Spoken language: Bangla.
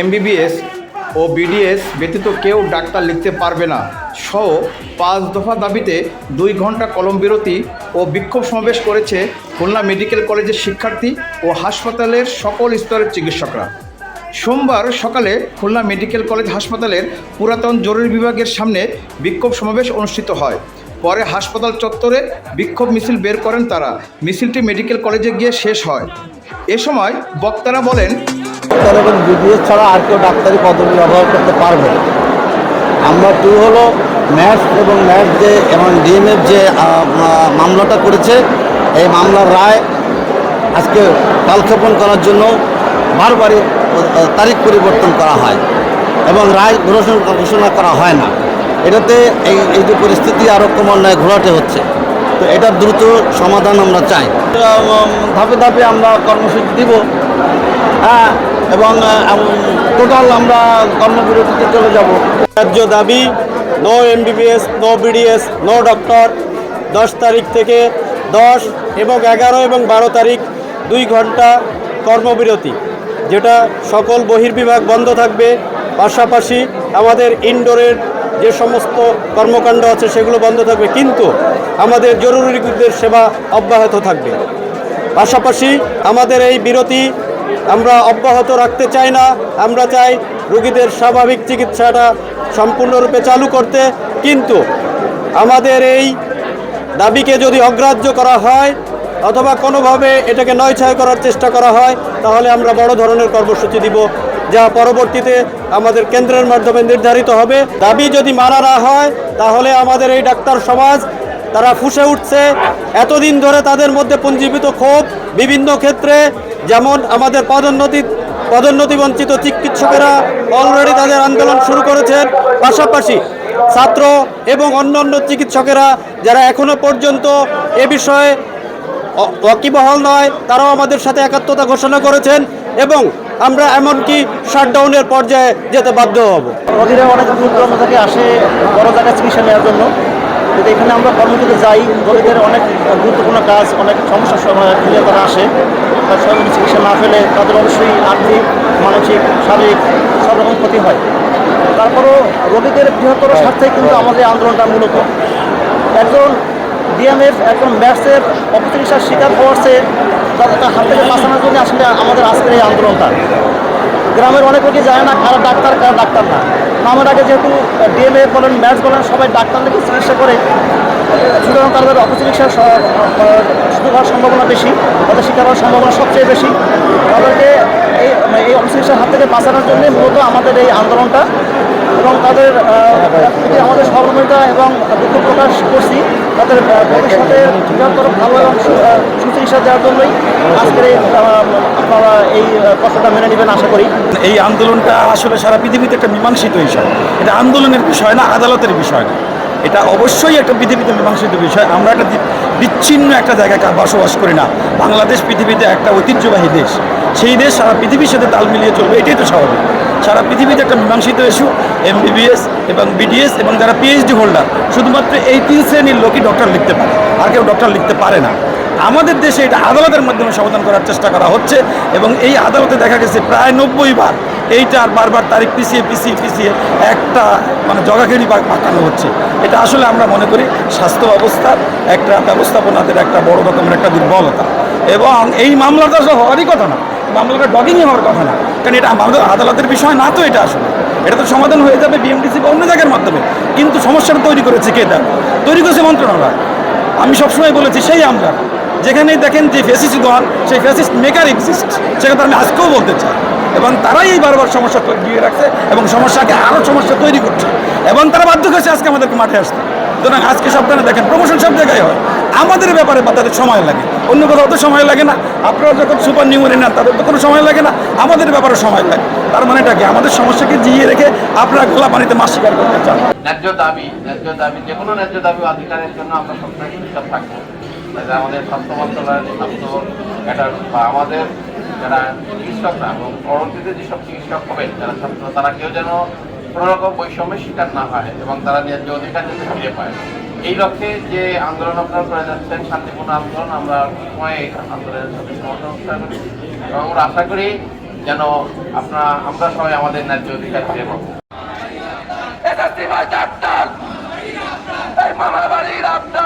এমবিবিএস ও বিডিএস ব্যতীত কেউ ডাক্তার লিখতে পারবে না। সহ পাঁচ দফা দাবিতে দুই ঘণ্টা কলম বিরতি ও বিক্ষোভ সমাবেশ করেছে খুলনা মেডিকেল কলেজের শিক্ষার্থী ও হাসপাতালের সকল স্তরের চিকিৎসকরা। সোমবার সকালে খুলনা মেডিকেল কলেজ হাসপাতালের পুরাতন জরুরি বিভাগের সামনে বিক্ষোভ সমাবেশ অনুষ্ঠিত হয়। পরে হাসপাতাল চত্বরে বিক্ষোভ মিছিল বের করেন তারা। মিছিলটি মেডিকেল কলেজে গিয়ে শেষ হয়। এ সময় বক্তারা বলেন ডাক্তার এবং বিবিএস ছাড়া আর কেউ ডাক্তারি পদবি ব্যবহার করতে পারবে না। আমরা টু হলো ম্যাথ এবং ম্যাথ যে এবং ডিএমএফ যে মামলাটা করেছে এই মামলার রায় আজকে কালক্ষেপণ করার জন্য বারবারই তারিখ পরিবর্তন করা হয় এবং রায় ঘোষণা ঘোষণা করা হয় না। এটাতে এই এই যে পরিস্থিতি আরও ক্রমান্বয়ে ঘোরাটে হচ্ছে। তো এটার দ্রুত সমাধান আমরা চাই। ধাপে ধাপে আমরা কর্মসূচি দিব। হ্যাঁ এবং টোটাল আমরা কর্মবিরতিতে চলে যাব। ন্যায্য দাবি, no MBBS no BDS no doctor দশ তারিখ থেকে দশ এবং এগারো এবং বারো তারিখ দুই ঘণ্টা কর্মবিরতি, যেটা সকল বহির্বিভাগ বন্ধ থাকবে। পাশাপাশি আমাদের ইনডোরের যে সমস্ত কর্মকাণ্ড আছে, সেগুলো বন্ধ থাকবে, কিন্তু আমাদের জরুরি সেবা অব্যাহত থাকবে। পাশাপাশি আমাদের এই বিরতি আমরা অব্যাহত রাখতে চাই না। আমরা চাই রোগীদের স্বাভাবিক চিকিৎসাটা সম্পূর্ণরূপে চালু করতে। কিন্তু আমাদের এই দাবিকে যদি অগ্রাহ্য করা হয় অথবা কোনোভাবে এটাকে নয়ছয় করার চেষ্টা করা হয়, তাহলে আমরা বড় ধরনের কর্মসূচি দিব, যা পরবর্তীতে আমাদের কেন্দ্রের মাধ্যমে নির্ধারিত হবে। দাবি যদি মানা না হয়, তাহলে আমাদের এই ডাক্তার সমাজ তারা ফুসে উঠছে। এতদিন ধরে তাদের মধ্যে পুঞ্জীবিত ক্ষোভ বিভিন্ন ক্ষেত্রে, যেমন আমাদের পদোন্নতি পদোন্নতি বঞ্চিত চিকিৎসকেরা অলরেডি তাদের আন্দোলন শুরু করেছেন। পাশাপাশি ছাত্র এবং অন্যান্য চিকিৎসকেরা যারা এখনও পর্যন্ত এ বিষয়ে অ- ওয়াকিবহাল নয়, তারাও আমাদের সাথে একাত্মতা ঘোষণা করেছেন এবং আমরা এমনকি শাটডাউনের পর্যায়ে যেতে বাধ্য হব। অনেক দূর দূরান্ত থেকে আসে বড় জায়গায় চিকিৎসা নেওয়ার জন্য। কিন্তু এখানে আমরা কর্মসূচিতে যাই, রোগীদের অনেক গুরুত্বপূর্ণ কাজ, অনেক সমস্যার সময় ফেলে তারা আসে। তার সঙ্গে চিকিৎসা না ফেলে তাদের অবশ্যই আর্থিক, মানসিক, শারীরিক সব রকম ক্ষতি হয়। তারপরও রোগীদের বৃহত্তর স্বার্থে কিন্তু আমাদের আন্দোলনটা মূলত। একজন ডিএমএফ, একজন ম্যাথসের অপচিকিৎসার শিকার হওয়ার চেয়ে তাদের হাত থেকে বাঁচানোর জন্য আসলে আমাদের আজকের এই আন্দোলনটা। গ্রামের অনেক লোকই জানে না, কারা ডাক্তার কারা ডাক্তার না। নামের আগে যেহেতু ডিএমএ বলেন, ম্যাচ বলেন, সবাই ডাক্তার লিখে চিকিৎসা করে সুতরাং তাদের অপচিকিৎসার শুরু হওয়ার সম্ভাবনা বেশি, তাদের শিকার হওয়ার সম্ভাবনা সবচেয়ে বেশি। তাদেরকে এই মানে এই অপচিকিৎসার হাত থেকে বাঁচানোর জন্য মূলত আমাদের এই আন্দোলনটা এবং তাদের প্রতি আমাদের সহমর্মিতা এবং দুঃখ প্রকাশ করছি। তাদের আহ, ভবিষ্যতের বৃহত্তর ভালো এবং সুচিকিৎসা দেওয়ার জন্যই আজকের আপনারা এই কষ্টটা মেনে নেবেন আশা করি। এই আন্দোলনটা আসলে সারা পৃথিবীতে একটা মীমাংসিত বিষয়। এটা আন্দোলনের বিষয় না আদালতের বিষয় না। এটা অবশ্যই একটা পৃথিবীতে মীমাংসিত বিষয়। আমরা একটা বিচ্ছিন্ন একটা জায়গায় বসবাস করি না। বাংলাদেশ পৃথিবীতে একটা ঐতিহ্যবাহী দেশ। সেই দেশ সারা পৃথিবীর সাথে তাল মিলিয়ে চলবে এটাই তো স্বাভাবিক। সারা পৃথিবীতে একটা মীমাংসিত ইস্যু এমবিবিএস এবং বিডিএস এবং যারা পিএইচডি হোল্ডার শুধুমাত্র এই তিন শ্রেণির লোকই ডক্টর লিখতে পারে, আর কেউ ডক্টর লিখতে পারে না। আমাদের দেশে এটা আদালতের মাধ্যমে সমাধান করার চেষ্টা করা হচ্ছে এবং এই আদালতে দেখা গেছে প্রায় নব্বই বার এইটার বারবার তারিখ পিছিয়ে পিছিয়ে পিছিয়ে একটা মানে জগাখেরি পাকানো হচ্ছে। এটা আসলে আমরা মনে করি স্বাস্থ্য ব্যবস্থার একটা ব্যবস্থাপনাদের একটা বড় রকমের একটা দুর্বলতা। এবং এই মামলাটা হওয়ারই কথা না। মামলাটা ডগিংই হওয়ার কথা না। কারণ এটা আমাদের আদালতের বিষয় না তো এটা আসলে। এটা তো সমাধান হয়ে যাবে বিএমডিসি বা অন্য জায়গার মাধ্যমে। কিন্তু সমস্যাটা তৈরি করেছে কে দেয় তৈরি করেছে মন্ত্রণালয়। আমি সবসময় বলেছি, সেই আমরা। যেখানেই দেখেন যে ফেসিস্ট দল, সেই ফেসিস্ট মেকার এক্সিস্ট সে কথা আমি আজকেও বলতে চাই এবং তারাই এই বারবার সমস্যা তৈরি দিয়ে রাখছে এবং সমস্যাকে আরও সমস্যা তৈরি করছে। এবং তারা বাধ্য হয়েছে আজকে আমাদেরকে মাঠে আসতে। সুতরাং আজকে সপ্তাহে দেখেন প্রমোশন সব জায়গায় হয়। আমাদের ব্যাপারে তাদের সময় লাগে। অন্য কোথাও তো সময় লাগে না। আপনারা যখন সুপার নিউমারি নেন তাদের তো কোনো সময় লাগে না। আমাদের ব্যাপারে সময় লাগে। তার মানে এটা কি? আমাদের সমস্যাকে জিয়ে রেখে আপনারা গোলা পানিতে মাছ শিকার করতে চান। ন্যায্য দাবি ন্যায্য দাবি, যে কোনো ন্যায্য দাবি অধিকারের জন্য আমরা সবসময় সুবিচার থাকব আমাদের স্বাস্থ্য মন্ত্রণালয়ের স্বাস্থ্য এটা বা আমাদের যারা চিকিৎসকরা এবং পরবর্তীতে যেসব চিকিৎসক হবেন, যারা ছাত্র, তারা কেউ যেন কোনো রকম বৈষম্যের শিকার না হয় এবং তারা ন্যায্য অধিকার যাতে ফিরে পায়। এই লক্ষ্যে যে আন্দোলন আপনারা করে যাচ্ছেন, শান্তিপূর্ণ আন্দোলন, আমরা সময় আন্দোলনের সাথে সমর্থন করি এবং আমরা আশা করি যেন আপনারা, আমরা সবাই আমাদের ন্যায্য অধিকার ফিরে পাবো বাড়ির আপনার